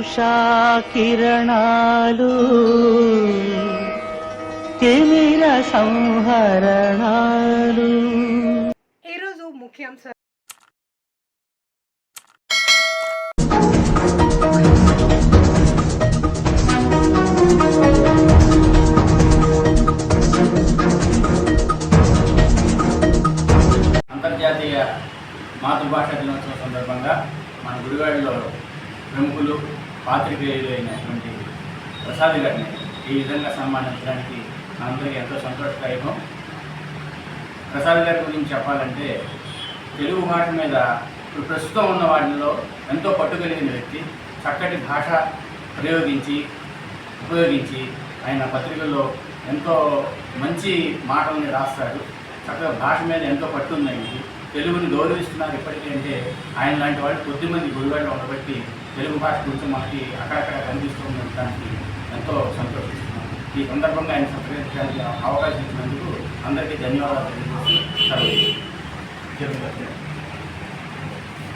ఉషా కిరణాలు తిమిర సంహరణాలు. ఈరోజు ముఖ్యాంశాలు అంతర్జాతీయ మాతృభాష దినోత్సవం సందర్భంగా మన గుడివాడలో ప్రముఖులు పాత్రికేయులు అయినటువంటి ప్రసాద్ గారిని ఈ విధంగా సన్మానించడానికి అందరికీ ఎంతో సంతోషదాయకం ప్రసాద్ గారి గురించి చెప్పాలంటే తెలుగు భాష మీద ఇప్పుడు ప్రస్తుతం ఉన్న వాటిల్లో ఎంతో పట్టుకలిగిన వ్యక్తి చక్కటి భాష ప్రయోగించి ఉపయోగించి ఆయన పత్రికల్లో ఎంతో మంచి మాటల్ని రాస్తాడు. చక్కగా భాష మీద ఎంతో పట్టు ఉంది తెలుగుని గౌరవిస్తున్నారు ఎప్పటికీ అంటే ఆయన లాంటి వాళ్ళు కొద్దిమంది గుడివాడలో ఉండబట్టి తెలుగు భాష గురించి మనకి అక్కడక్కడ కనిపిస్తూ ఉండడానికి ఎంతో సంతోషిస్తున్నాం. ఈ సందర్భంగా ఆయన సంప్రదించడానికి అవకాశం ఇచ్చినందుకు అందరికీ ధన్యవాదాలు తెలియజేసి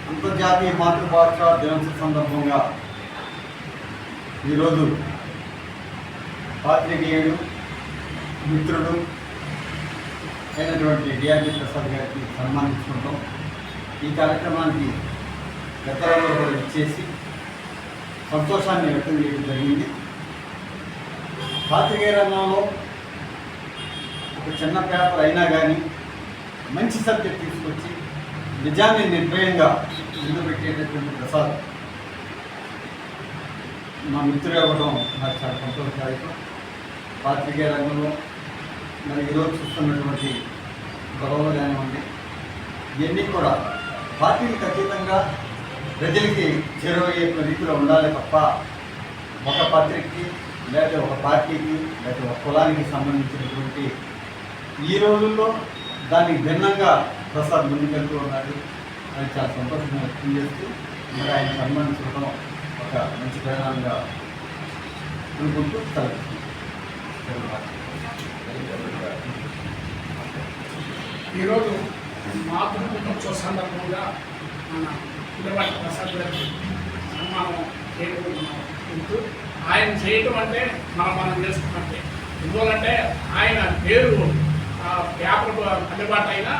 అంతర్జాతీయ మాతృభాష దినోత్సవ సందర్భంగా ఈరోజు పాత్రికేయుడు మిత్రుడు అయినటువంటి డిఆర్డి ప్రసాద్ గారికి సన్మానించుకుంటాం. ఈ కార్యక్రమానికి గతంలో కూడా ఇచ్చేసి సంతోషాన్ని వ్యక్తం చేయడం జరిగింది. పాత్రికేయ రంగంలో ఒక చిన్న పేపర్ అయినా కానీ మంచి సబ్జెక్ట్ తీసుకొచ్చి నిజాన్ని నిర్భయంగా నిలబెట్టేటటువంటి ప్రసాద్ మా మిత్రుడు అవ్వడం నాకు చాలా సంతోషదాయకం. పాత్రికేయ రంగంలో మనం ఈరోజు చూస్తున్నటువంటి గొడవలు కానివ్వండి ఇవన్నీ కూడా పార్టీలకు అతీతంగా ప్రజలకి చేరువయ్యే రీతిలో ఉండాలి తప్ప ఒక పత్రికకి లేదా ఒక పార్టీకి లేకపోతే ఒక కులానికి సంబంధించినటువంటి ఈ రోజుల్లో దానికి భిన్నంగా ప్రసాద్ ముందుకెళ్తూ ఉన్నాడు. అది చాలా సంతోషంగా వ్యక్తం చేస్తూ మరి ఆయన సన్మానించడం ఒక మంచి పరిణామంగా అనుకుంటూ ఈరోజు మాతృ దినోత్సవ సందర్భంగా మన పిల్లవాడి ప్రసాద్ గారికి సన్మానం చేయడం ఆయన చేయటం అంటే మనం మనం చేసుకున్నట్టే. ఎందువల్లంటే ఆయన పేరు ఆ, పేపర్ అందుబాటు అయినా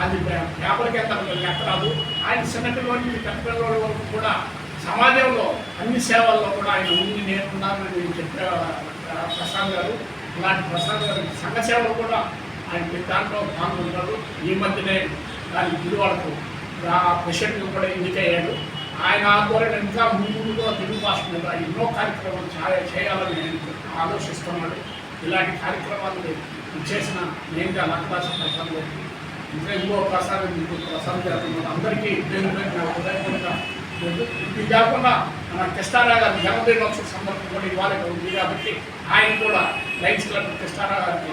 అది పేపర్కి ఎంత ఎక్కరాదు ఆయన చిన్నపిల్లల నుంచి పెద్ద వరకు కూడా సమాజంలో అన్ని సేవల్లో కూడా ఆయన ఉండి నేర్చుకున్నారని చెప్పే ప్రసాద్ గారు. ఇలాంటి ప్రసాద్ గారు సంఘ సేవలు కూడా ఆయన ప్రతి దాంట్లో పాల్గొంటారు ఈ మధ్యనే దాని గుడివాడకు ప్రెసిడెంట్ కూడా ఎన్నికయ్యాడు ఆయన ఆధ్వర్యంలో ఇంకా ముందుగా తెలుగు భాష మీద ఎన్నో కార్యక్రమాలు చాలా చేయాలని నేను ఆలోచిస్తున్నాడు ఇలాంటి కార్యక్రమాలు చేసిన నేనుగా లక్దాస ప్రసాద్ గారికి ఇంకా ఇంకో ప్రసాదం మీకు ప్రసాద్ గారు అందరికీ పేరు నా హృదయపూర్వక ఇది కాకుండా మన కృష్ణారా గారి జన్మదినోత్సవ సందర్భం కూడా ఇవ్వాలి ఉంది కాబట్టి ఆయన కూడా లైన్స్ క్లబ్ కృష్ణారా గారికి